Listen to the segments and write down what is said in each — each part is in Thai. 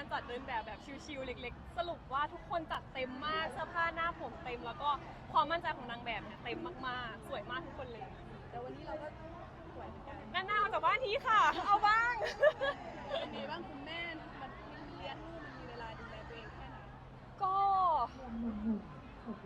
การจัดเดินแบบแบบชิลๆเล็ก ๆ สรุปว่าทุกคนจัดเต็มมากเสื้อผ้าหน้าผมเต็มแล้วก็ความมั่นใจของนางแบบเนี่ยเต็มมากๆ สวยมากทุกคนเลยแต่วันนี้เราก็สวยเหมือนกันด้านหน้าเอาจากบ้านทีค่ะ เอาบ้าง เป็นไงบ้างคุณแม่มันเลี้ยงลูกมันมีเวลาดูแลตัวเองแค่ไหนก็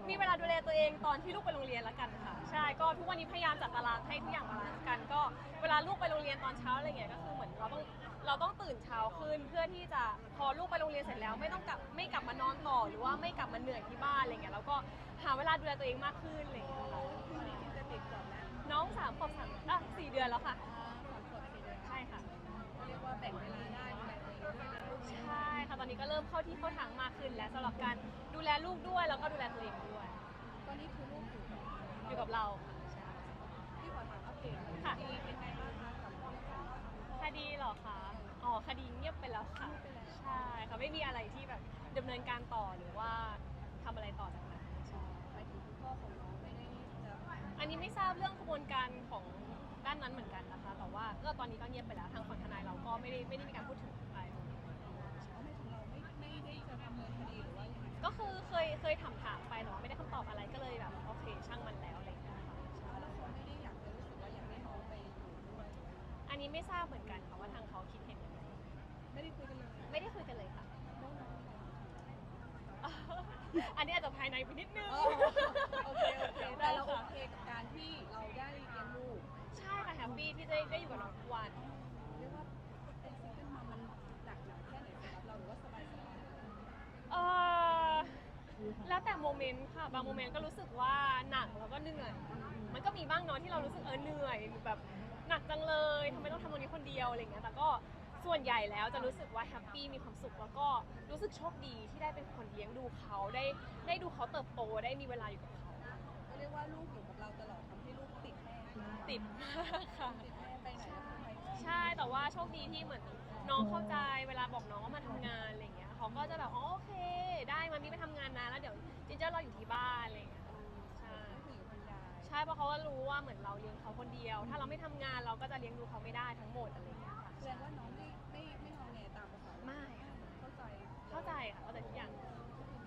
มีเวลาดูแลตัวเองตอนที่ลูกไปโรงเรียนแล้วกันค่ะ ใช่ก็ทุกวันนี้พยายามจัดตารางให้ทุกอย่างบาลานซ์กัน ก็เวลาลูกไปโรงเรียนตอนเช้าอะไรเงี้ยก็คือเหมือนเราต้องเราต้องตื่นเช้าขึ้นเพื่อที่จะพอลูกไปโรงเรียนเสร็จแล้ว ไม่ต้องกลับไม่กลับมานอนต่อหรือว่าไม่กลับมาเหนื่อยที่บ้านอะไรเงี้ยแล้วก็หาเวลาดูแลตัวเองมากขึ้นอะไรเงี้ยค่ะวันนี้กินจะติดก่อนนะน้องสามขวบสามอะสี่เดือนแล้วค่ะอ่าสามขวบสี่เดือนใช่ค่ะเรียกว่าแบ่งเวลาได้ ใช่ค่ะตอนนี้ก็เริ่มเข้าที่เข้าทางมากขึ้น แล้วสำหรับการดูแลลูกด้วยแล้วก็ดูแลตัวเองด้วย ตอนนี้คือลูกอยู่กับอยู่กับเราค่ะใช่ที่ขอถามอัปเดตค่ะ ดีเป็นไงบ้างคะกับพ่อแม่คดีเหรอคะอ๋อคดีเงียบไปแล้วค่ะ ใช่ค่ะไม่มีอะไรที่แบบดำเนินการต่อหรือว่าทำอะไรต่อจากนั้นใช่หมายถึงคุณพ่อของน้องไม่ได้จะอันนี้ไม่ทราบเรื่องกระบวนการของด้านนั้นเหมือนกันนะคะ แต่ว่าก็ตอนนี้ก็เงียบไปแล้วทางฝั่งทนายเราก็ไม่ได้ไม่ได้มีการพูดถึง เคยเคยถามถามๆไปแต่ว่าไม่ได้คำตอบอะไรก็เลยแบบโอเคช่างมันแล้วอะไรอย่างเงี้ยค่ะใช่แล้วเขาไม่ได้อยากจะรู้สึกว่าอยากให้น้องไปอยู่ด้วยอันนี้ไม่ทราบเหมือนกันค่ะว่าทางเขาคิดเห็นยังไงไม่ได้คุยกันเลยไม่ได้คุยกันเลยค่ะน้องน้องอันนี้อาจจะภายในไปนิดนึง อ๋อโอเคโอเคได้แต่เราโอค่ะเคกับการที่เราได้เลี้ยงลูก ใช่ค่ะแฮปปี้ที่ได้ได้อยู่กับน้องทุกวัน เรียกว่าเป็นซิงเกิลมามันหนักหนาแค่ไหนสำหรับเราหรือว่าสบายสบาย เออ แล้วแต่โมเมนต์ค่ะบางโมเมนต์ก็รู้สึกว่าหนักแล้วก็เหนื่อย มันก็มีบ้างเนาะที่เรารู้สึกเออเหนื่อยหรือแบบหนักจังเลยทำไมต้องทำตรงนี้คนเดียวอะไรเงี้ยแต่ก็ส่วนใหญ่แล้วจะรู้สึกว่าแฮปปี้มีความสุขแล้วก็รู้สึกโชคดีที่ได้เป็นคนเลี้ยงดูเขาได้ได้ดูเขาเติบโตได้มีเวลาอยู่กับเขาก็เรียกว่าลูกอยู่กับเราตลอดทำให้ลูกติดแม่ติดมากค่ะ ติดแม่ไปไหนก็คือไป ใช่แต่ว่าโชคดีที่เหมือนน้องเข้าใจเวลาบอกน้องว่ามาทำงานอะไรเงี้ย เขาก็จะแบบอ๋อโอเค ได้มามีไปทำงานนะแล้วเดี๋ยวจินเจอร์รออยู่ที่บ้านอะไรเงี้ยใช่ผู้หญิงคุณยายใช่เพราะเขาก็รู้ว่าเหมือนเราเลี้ยงเขาคนเดียว ถ้าเราไม่ทำงานเราก็จะเลี้ยงดูเขาไม่ได้ทั้งหมดอะไรเงี้ยค่ะแสดงว่าน้องไม่ไม่ไม่งอแงตามภาษาไม่ค่ะเข้าใจเข้าใจค่ะเข้าใจทุกอย่าง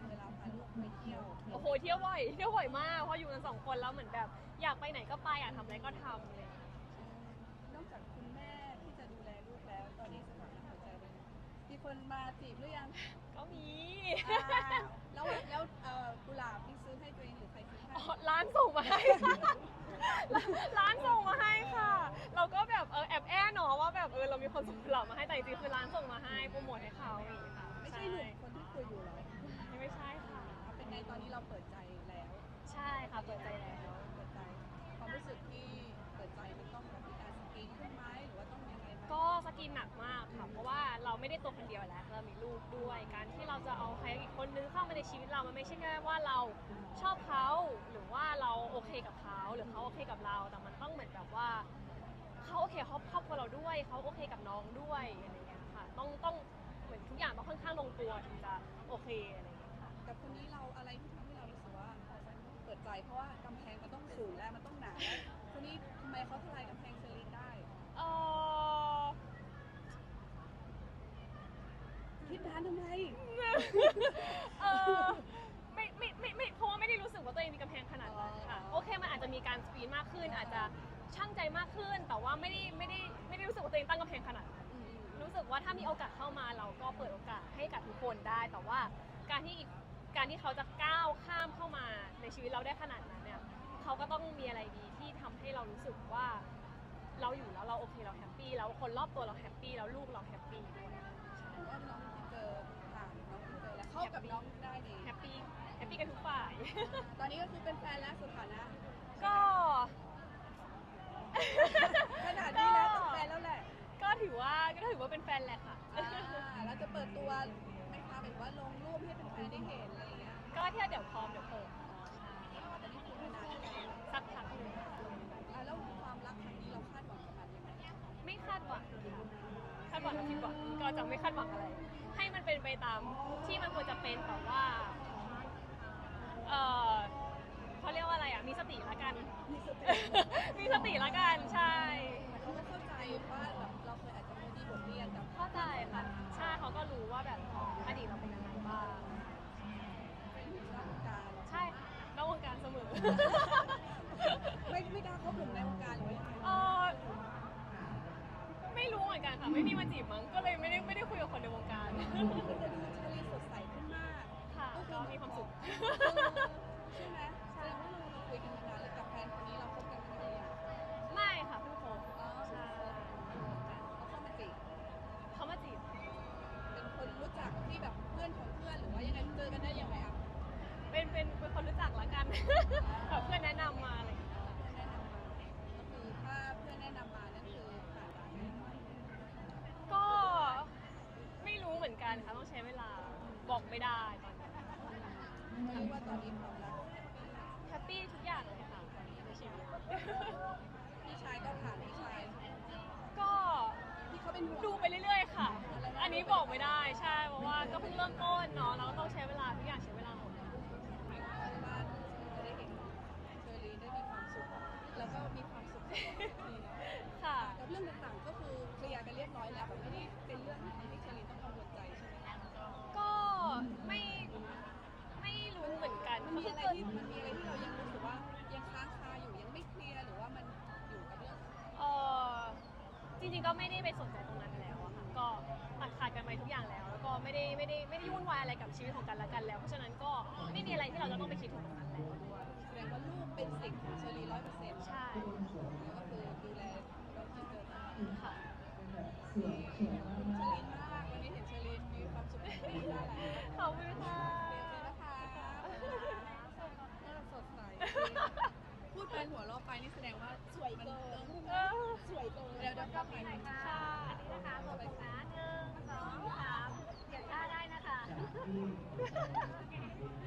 เวลาพาลูกไปเที่ยวโอ้โหเที่ยวบ่อยเที่ยวบ่อยมากเพราะอยู่กันสองคนแล้วเหมือนแบบ อยากไปไหนก็ไปอยากทำอะไรก็ทำเลย คนมาจีบหรือยังก็มี อ่าแล้วแล้วเอ่อกุหลาบนี่ซื้อให้ตัวเองหรือใครซื้อให้ อ๋อร้านส่งมาให้ค่ะร้านส่งมาให้ค่ะ เราก็แบบเออแอบแอบเนาะว่าแบบเออเรามีคนส่งกุหลาบมาให้แต่จริงๆคือร้านส่งมาให้โปรโมทให้เขาอย่างงี้ค่ะไม่ใช่หนุ่มคนที่คุยอยู่เหรอไม่ใช่ค่ะ เป็นไงตอนนี้เราเปิดใจแล้วใช่ค่ะเปิดใจแล้ว เปิดใจความรู้สึกที่เปิดใจมันต้องแบบมีการสกรีนขึ้นไหม ก็สกินหนักมากค่ะ เพราะว่าเราไม่ได้ตัวคนเดียวแล้ว เรามีลูกด้วย การที่เราจะเอาใครอีกคนนึงเข้ามาในชีวิตเรา มันไม่ใช่แค่ว่าเราชอบเขาหรือว่าเราโอเคกับเขาหรือเขาโอเคกับเรา แต่มันต้องเหมือนแบบว่าเขาโอเคครอบครอบครัวเราด้วย เขาโอเคกับน้องด้วยอะไรอย่างเงี้ยค่ะ ต้องต้องเหมือนทุกอย่างต้องค่อนข้างลงตัวถึงจะโอเคอะไรอย่างเงี้ยค่ะกับคนนี้เราอะไรที่ทำให้เรารู้สึกว่าเปิดใจเพราะว่ากำแพงมันต้องสูงและมันต้องหนาแล้วคนนี้ทำไมเขาทลายกำแพงเซรีนได้ เออ คิดนานทำไม เออไม่ไม่ไม่ไม่เพราะว่าไม่ได้รู้สึกว่าตัวเองมีกำแพงขนาดนั้นค่ะโอเคมันอาจจะมีการสปีดมากขึ้น อาจจะช่างใจมากขึ้น แต่ว่าไม่ได้ไม่ได้ไม่ได้รู้สึกว่าตัวเองตั้งกำแพงขนาดนั้นรู้สึกว่าถ้ามีโอกาสเข้ามาเราก็เปิดโอกาสให้กับทุกคนได้ แต่ว่าการที่อีกการที่เขาจะก้าวข้ามเข้ามาในชีวิตเราได้ขนาดนั้นเนี่ยเขาก็ต้องมีอะไรดีที่ทำให้เรารู้สึกว่า เราอยู่แล้วเราโอเคเราแฮปปี้แล้วคนรอบตัวเราแฮปปี้แล้วลูกเราแฮปปี้ ปปี้กันทุกฝ่าย ตอนนี้ก็คือเป็นแฟนแล้วสถานะ ก็ ขนาดนี้แล้วเป็นแฟนแล้วแหละก็ถือว่าก็ถือว่าเป็นแฟนแหละค่ะ อ่าแล้วจะเปิดตัวไหมคะแบบว่าลงรูปให้เป็นแฟนได้เห็นอะไรอย่างเงี้ยก็เที่ยวเดี๋ยวพร้อมเดี๋ยวเปิดตอนนี้คุยมานานแล้วสักพักหนึงอะแล้วความรักครั้งนี้เราคาดหวังกับมันยังไงไม่คาดหวังค่ะคาดหวังกับผิดหวังก็จะไม่คาดหวังอะไร ให้มันเป็นไปตามที่มันควรจะเป็นแต่ว่า เออเขาเรียกว่าอะไรอะ มีสติละกัน มีสติ มีสติละกัน ใช่ เขาก็เข้าใจว่าแบบเราเคยอาจจะไม่ดีบทเรียนนกับเข้าใจค่ะ ใช่เขาก็รู้ว่าแบบอดีตเราเป็นยังไงบ้าง เป็นรักการ ใช่นอกวงการเสมอ ไม่ไม่กล้าคบหนุ่มในวงการหรือว่ายังไงเออไม่รู้เหมือนกันค่ะ ไม่มีมาจีบมั้ง แบบเพื่อนแนะนำมาอะไรอย่างเงี้ยเพื่อนแนะนำมาก็คือถ้าเพื่อนแนะนำมานั่นคือผ่านร้านน่นอนก็ไม่รู้เหมือนกันค่ะต้องใช้เวลาบอกไม่ได้ตอนนี้เรียกว่าตอนนี้ความรักแฮปปี้ทุกอย่างเลยค่ะตอนนี้ในชีวิตพี่ชายก็ผ่านพี่ชายก็ที่เขาเป็นห่วงดูไปเรื่อยๆ ค่ะ อันนี้บอกไม่ได้ใช่เพราะว่าก็เพิ่งเริ่มต้นเนาะเราก็ต้ว ไม่ได้ไปสนใจตรงนั้นแล้วอะค่ะก็ตัดขาดกันไปทุกอย่างแล้ว แล้วก็ไม่ได้ไม่ได้ไม่ได้วุ่นวายอะไรกับชีวิตของกันและกันแล้วเพราะฉะนั้นก็ไม่มีอะไรที่เราจะต้องไปคิดถึงตรงนั้นแล้วด้วยแสดงว่าลูกเป็นสิ่งของเชอรีร้อยเปอร์เซ็นต์ใช่ก็คือดูแลเราที่เจอมาค่ะเชอรีนมากวันนี้เห็นเชอรีนมีความสุขที่ได้แล้วขอบคุณค่ะสดใสพูดไปหัวเราะไปนี่แสดงว่าสวยเกิน เออสวยเกินเดี๋ยวเดี๋ยวก็ไปหน่อยค่ะคะอันนี้นะคะขอบคุณนะหนึ่งสองสามเดี๋ยวท่าได้นะคะเอออันนี้ขอวิดีโอหน่อยนะคะ